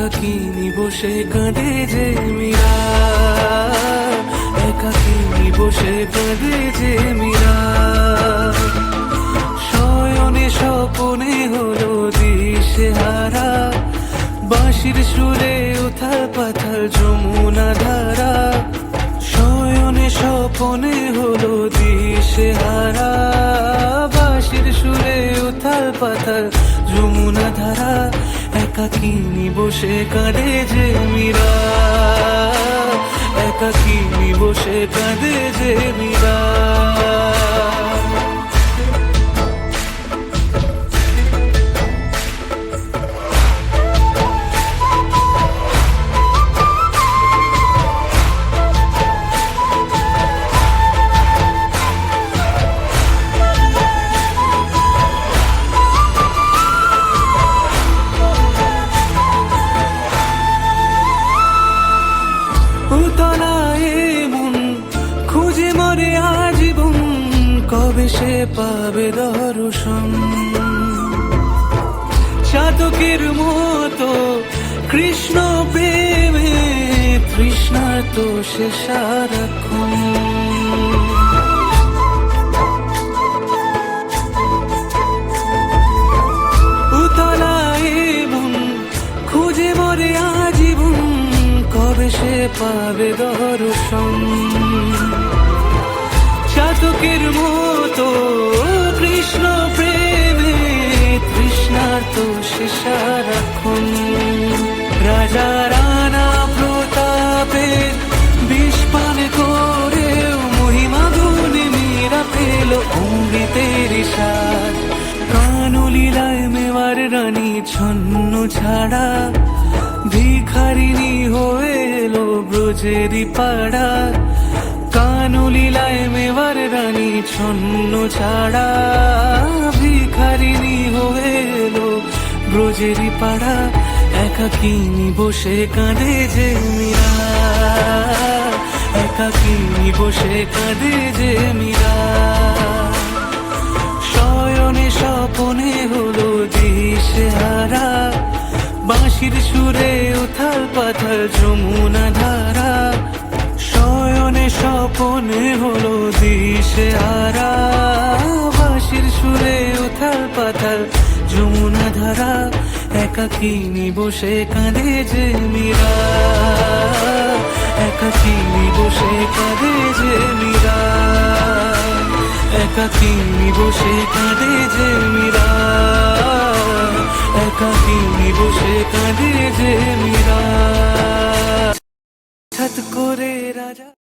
একাকিনী বসে কাঁদে যে মীরা? একাকিনী বসে কাঁদে যে মীরা? শয়নে স্বপনে হলো দিশে হারা। বাঁশির সুরে উথাল পাথাল যমুনা ধারা। শয়নে স্বপনে হলো দিশে হারা। বাঁশির সুরে উথাল পাথাল যমুনা ধারা। একাকিনী বসে কাঁদে যে মীরা? একাকিনী বসে কাঁদে যে মীরা খুঁজে মরে আজীবন, কবে সে পাবে দর্শন? চাতকের মতো কৃষ্ণ প্রেমে তৃষ্ণা তো সে সারাক্ষণ। খুঁজে মরে কবে সে পাবে দর্শন? চাতকের মতো কৃষ্ণ প্রেমে তৃষ্ণার তো সে সারাক্ষণ। রাজা রানা প্রতাপে বিষপান করে মহিমা গুণে মীরা পেল অমৃতের সার কানুলীলায় মেওয়ার রানী ছন্ন ছাড়া ভিখারিনী হয়ে এলো ব্রজেরই পাড়া। ছন্ন ছাড়া ভিখারিনী হয়ে এলো। ব্রজেরই পাড়া একাকিনী বসে কাঁদে যে মীরা? একাকিনী বসে কাঁদে যে মীরা? শয়নে স্বপনে হলো দিশে হারা বাঁশির সুরে উথাল পাথাল যমুনা ধারা। শয়নে স্বপনে হলো দিশে হারা বাঁশির সুরে উথাল পাথাল যমুনা ধারা। একাকিনী বসে কাঁদে যে মীরা? একাকিনী বসে কাঁদে যে মীরা? একাকিনী বসে কাঁদে যে মীরা? একাকিনী বসে কাঁদে যে মীরা? করে রাজা